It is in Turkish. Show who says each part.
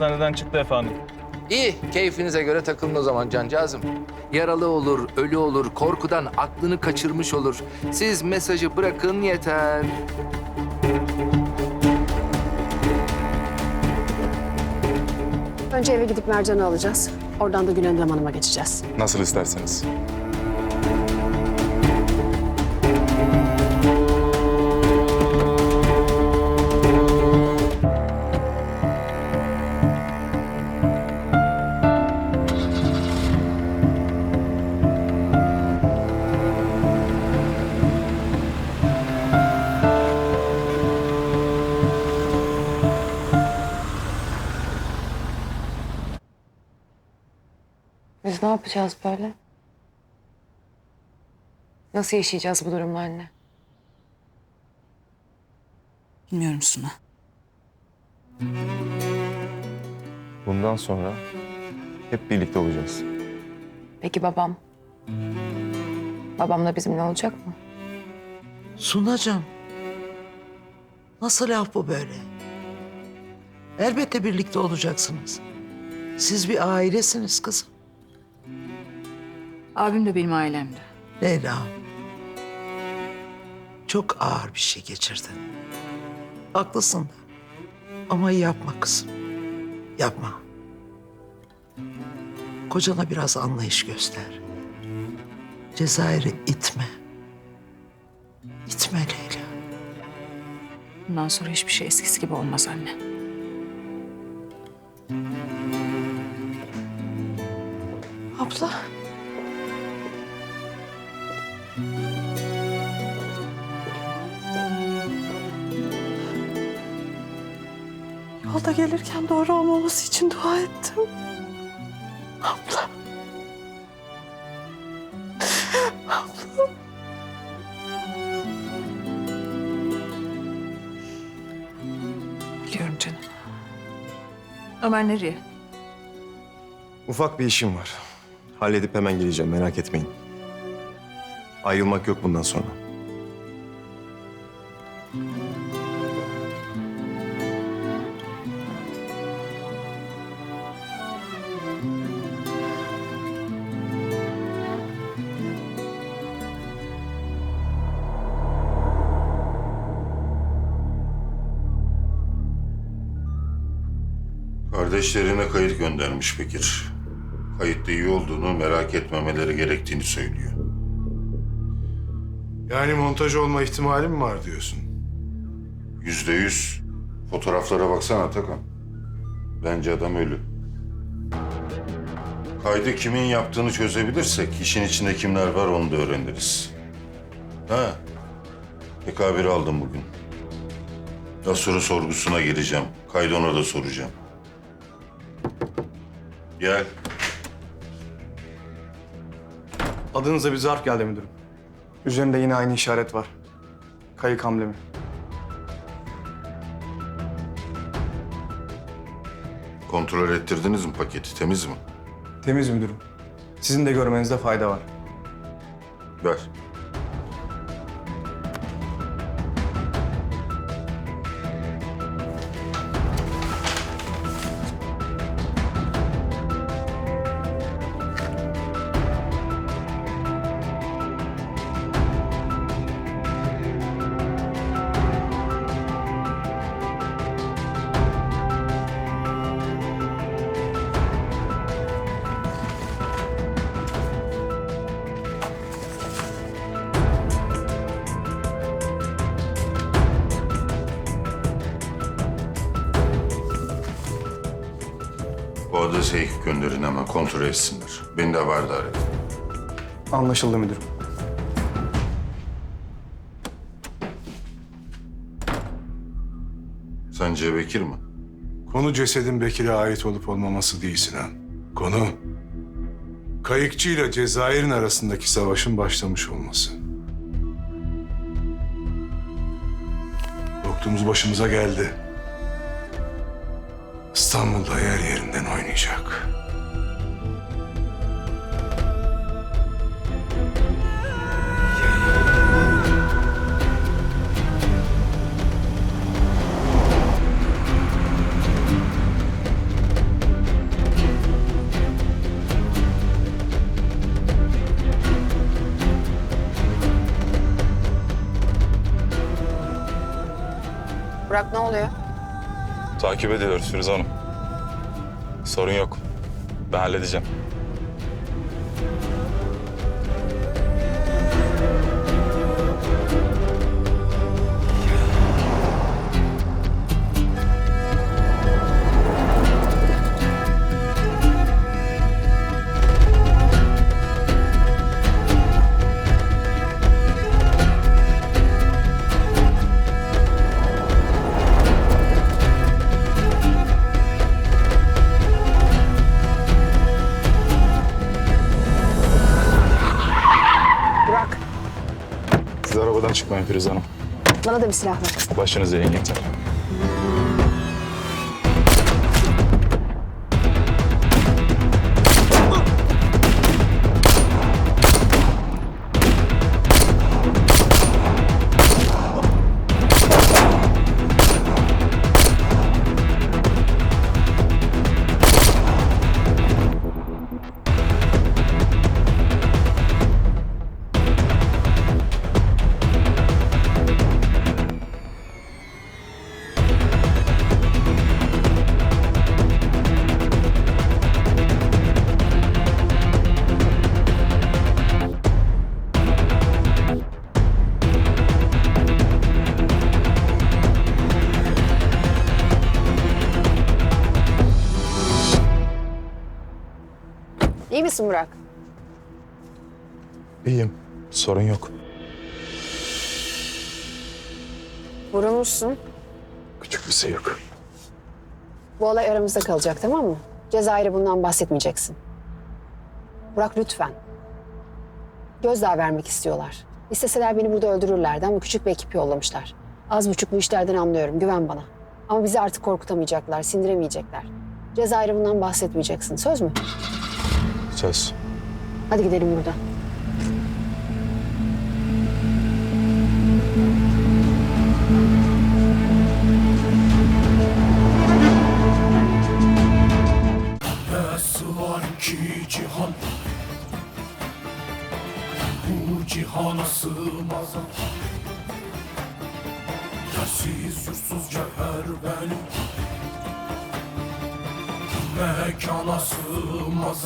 Speaker 1: hastaneden çıktı efendim.
Speaker 2: İyi, keyfinize göre takılın o zaman cancağızım. Yaralı olur, ölü olur, korkudan aklını kaçırmış olur. Siz mesajı bırakın yeter.
Speaker 3: Önce eve gidip Mercan'ı alacağız. Oradan da Gülendam Hanım'a geçeceğiz.
Speaker 4: Nasıl isterseniz.
Speaker 5: Biz ne yapacağız böyle? Nasıl yaşayacağız bu durumla anne?
Speaker 6: Bilmiyorum Suna.
Speaker 4: Bundan sonra hep birlikte olacağız.
Speaker 5: Peki babam? Babam da bizimle olacak mı?
Speaker 6: Sunacığım. Nasıl laf bu böyle? Elbette birlikte olacaksınız. Siz bir ailesiniz kızım.
Speaker 7: Abim de benim ailemde.
Speaker 6: Leyla. Çok ağır bir şey geçirdin. Haklısın. Ama yapma kızım. Yapma. Kocana biraz anlayış göster. Cezayir'i itme. İtme Leyla.
Speaker 7: Bundan sonra hiçbir şey eskisi gibi olmaz anne.
Speaker 6: Abla. Yolda gelirken doğru olmaması için dua ettim. Abla. Abla.
Speaker 7: Biliyorum canım. Ömer nereye?
Speaker 8: Ufak bir işim var. Halledip hemen geleceğim merak etmeyin. Ayrılmak yok bundan sonra.
Speaker 9: Kardeşlerine kayıt göndermiş Bekir. Kayıtta iyi olduğunu merak etmemeleri gerektiğini söylüyor.
Speaker 10: Yani montaj olma ihtimali mi var diyorsun?
Speaker 9: Yüzde yüz. Fotoğraflara baksana Atakan. Bence adam ölü. Kaydı kimin yaptığını çözebilirsek işin içinde kimler var onu da öğreniriz. Ha. PK1 aldım bugün. Asur'u sorgusuna gireceğim. Kaydı ona da soracağım. Gel.
Speaker 4: Adınıza bir zarf geldi müdürüm. Üzerinde yine aynı işaret var. Kayık amblemi.
Speaker 9: Kontrol ettirdiniz mi paketi? Temiz mi?
Speaker 4: Temiz müdürüm. Sizin de görmenizde fayda var.
Speaker 9: Ver. Adrese ekip gönderin hemen kontrol etsinler. Beni de haberdar edin.
Speaker 4: Anlaşıldı müdürüm.
Speaker 9: Sence Bekir mi?
Speaker 10: Konu cesedin Bekir'e ait olup olmaması değil Sinan. Konu kayıkçı ile Cezayir'in arasındaki savaşın başlamış olması. Korktuğumuz başımıza geldi. İstanbul'da yer yerinden oynayacak.
Speaker 3: Burak ne oluyor?
Speaker 1: Takip ediyoruz Firuze Hanım. Sorun yok. Ben halledeceğim. Çıkmayın Firuze Hanım.
Speaker 3: bana da bir silah ver.
Speaker 1: Başınız yayın yeter.
Speaker 3: İyi misin Burak?
Speaker 1: İyiyim. Sorun yok.
Speaker 3: Vurulmuşsun.
Speaker 1: Küçük bir şey yok.
Speaker 3: Bu olay aramızda kalacak tamam mı? Cezayir'e bundan bahsetmeyeceksin. Burak lütfen. Gözdağı vermek istiyorlar. İsteseler beni burada öldürürlerdi ama küçük bir ekip yollamışlar. Az buçuk bu işlerden anlıyorum, güven bana. Ama bizi artık korkutamayacaklar, sindiremeyecekler. Cezayir'e bundan bahsetmeyeceksin, söz mü?
Speaker 1: Söz.
Speaker 3: Hadi gidelim buradan.
Speaker 11: var ki cihan Bu cihana sığmaz Yersiz yursuz cevher benim Mekana sığmaz